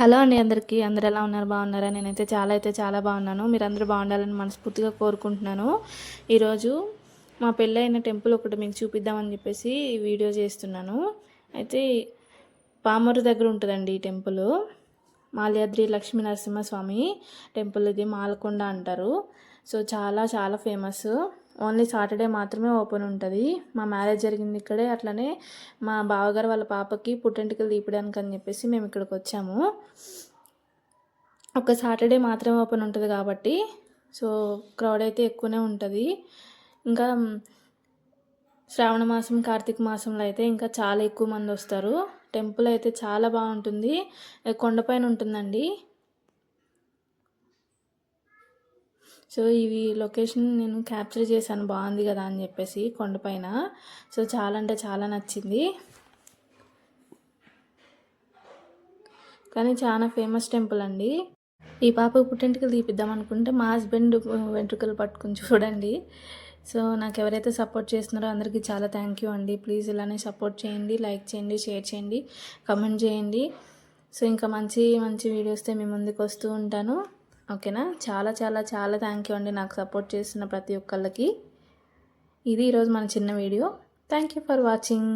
Hello అండి అందరికీ. అందరు ఎలా ఉన్నారు? బాగున్నారా? నేనైతే చాలా అయితే చాలా బాగున్నాను. మీరు బాగుండాలని మనస్ఫూర్తిగా కోరుకుంటున్నాను. ఈరోజు మా పెళ్ళైన టెంపుల్ ఒకటి మీకు చూపిద్దామని చెప్పేసి ఈ వీడియో చేస్తున్నాను. అయితే పామరు దగ్గర ఉంటుందండి ఈ టెంపుల్. మాల్యాద్రి లక్ష్మీ నరసింహస్వామి టెంపుల్ ఇది మాలకొండ అంటారు. సో చాలా చాలా ఫేమస్. ఓన్లీ సాటర్డే మాత్రమే ఓపెన్ ఉంటుంది. మా మ్యారేజ్ జరిగింది ఇక్కడే. అట్లనే మా బావగారు వాళ్ళ పాపకి పుట్టెంటికలు తీపడానికి అని చెప్పేసి మేము ఇక్కడికి వచ్చాము. ఒక సాటర్డే మాత్రమే ఓపెన్ ఉంటుంది కాబట్టి సో క్రౌడ్ అయితే ఎక్కువనే ఉంటుంది. ఇంకా శ్రావణ మాసం కార్తీక మాసంలో అయితే ఇంకా చాలా ఎక్కువ మంది వస్తారు. టెంపుల్ అయితే చాలా బాగుంటుంది. కొండపైన ఉంటుందండి. సో ఇవి లొకేషన్ నేను క్యాప్చర్ చేశాను బాగుంది కదా అని చెప్పేసి కొండపైన. సో చాలా అంటే చాలా నచ్చింది. కానీ చాలా ఫేమస్ టెంపుల్ అండి. ఈ పాపకు పుట్టింటికలు తీపిద్దాం అనుకుంటే మా హస్బెండ్ వెంట్రుకలు పట్టుకుని చూడండి. సో నాకు ఎవరైతే సపోర్ట్ చేస్తున్నారో అందరికీ చాలా థ్యాంక్ యూ అండి. ప్లీజ్ ఇలానే సపోర్ట్ చేయండి లైక్ చేయండి షేర్ చేయండి కమెంట్ చేయండి. సో ఇంకా మంచి మంచి వీడియోస్తే మీ ముందుకు వస్తూ ఉంటాను. ఓకేనా? చాలా చాలా చాలా థ్యాంక్ యూ అండి నాకు సపోర్ట్ చేస్తున్న ప్రతి ఒక్కళ్ళకి. ఇది ఈరోజు మన చిన్న video. Thank you for watching